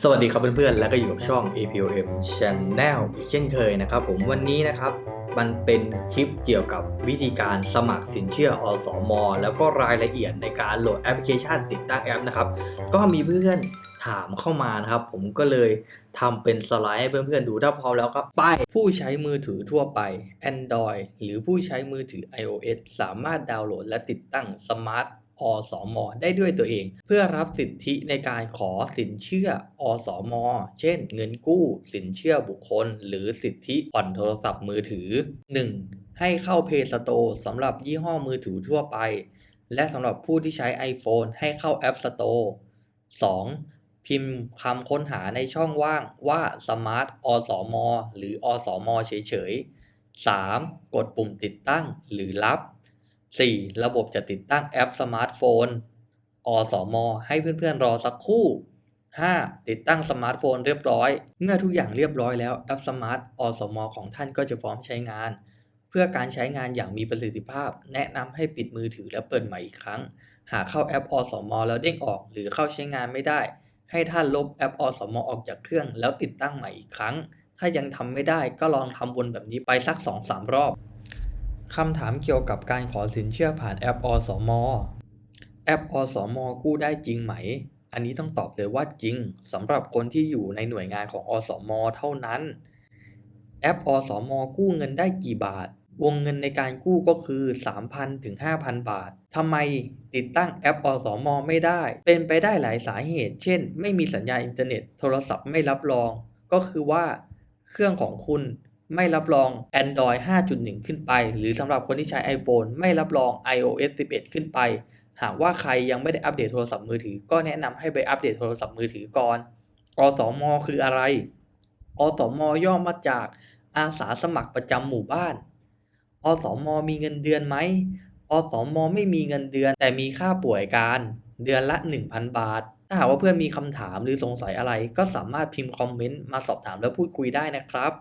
สวัสดีครับเพื่อนๆ แล้วก็อยู่กับช่อง APOM Channel อีกเช่นเคยนะครับผมวันนี้นะครับมันเป็นคลิปเกี่ยวกับวิธีการสมัครสินเชื่ออสม แล้วก็รายละเอียดในการโหลดแอปพลิเคชันติดตั้งแอปนะครับ ก็มีเพื่อนถามเข้ามานะครับ ผมก็เลยทำเป็นสไลด์ให้เพื่อนๆดูถ้าพร้อมแล้วก็ไป ผู้ใช้มือถือทั่วไป Android หรือผู้ใช้มือถือ iOS สามารถดาวน์โหลดและติดตั้งส มาร์ทอสมได้ด้วยตัวเอง เพื่อรับสิทธิในการขอสินเชื่ออสมเช่น เงินกู้ สินเชื่อบุคคล หรือสิทธิผ่อนโทรศัพท์มือถือ 1. ให้เข้า Play Store สำหรับยี่ห้อมือถือทั่วไป และสำหรับผู้ที่ใช้ iPhone ให้เข้า App Store 2. พิมพ์คำค้นหาในช่องว่างว่า Smart อสมหรืออสมเฉยๆ 3. กดปุ่มติดตั้งหรือรับ 4. ระบบจะติดตั้งแอปสมาร์ทโฟน อสมอให้เพื่อนๆรอสักครู่ 5. ติดตั้งสมาร์ทโฟนเรียบร้อย เมื่อทุกอย่างเรียบร้อยแล้วแอปสมาร์ทอสมอของท่านก็จะพร้อมใช้งาน เพื่อการใช้งานอย่างมีประสิทธิภาพ แนะนำให้ปิดมือถือและเปิดใหม่อีกครั้ง หากเข้าแอปอสมอแล้วเด้งออกหรือเข้าใช้งานไม่ได้ ให้ท่านลบแอปอสมออกจากเครื่องแล้วติดตั้งใหม่อีกครั้ง ถ้ายังทำไม่ได้ก็ลองทำวนแบบนี้ไปสัก 2-3 รอบ คำถามเกี่ยวกับการขอสินเชื่อผ่านแอปอสมแอปอสมกู้ได้จริงไหม อันนี้ต้องตอบเลยว่าจริงสำหรับคนที่อยู่ในหน่วยงานของอสมเท่านั้น แอปอสมกู้เงินได้กี่บาท วงเงินในการกู้ก็คือ 3,000ถึง5,000 บาททำไมติดตั้งแอปอสมไม่ได้ เป็นไปได้หลายสาเหตุ เช่น ไม่มีสัญญาณอินเทอร์เน็ต โทรศัพท์ไม่รับรอง ก็คือว่า เครื่องของคุณ ไม่รับรอง Android 5.1 ขึ้นไป หรือสำหรับคนที่ใช้ iPhone ไม่รับรอง iOS 11 ขึ้นไป หากว่าใครยังไม่ได้อัปเดตโทรศัพท์มือถือ ก็แนะนำให้ไปอัปเดตโทรศัพท์มือถือก่อน อสม คืออะไร อสม ย่อมาจากอาสาสมัครประจำหมู่บ้าน อสม มีเงินเดือนไหม อสม ไม่มีเงินเดือนแต่มีค่าป่วยการ เดือนละ 1,000 บาท ถ้าหากว่าเพื่อนมีคำถามหรือสงสัยอะไร ก็สามารถพิมพ์คอมเมนต์มาสอบถามและพูดคุยได้นะครับ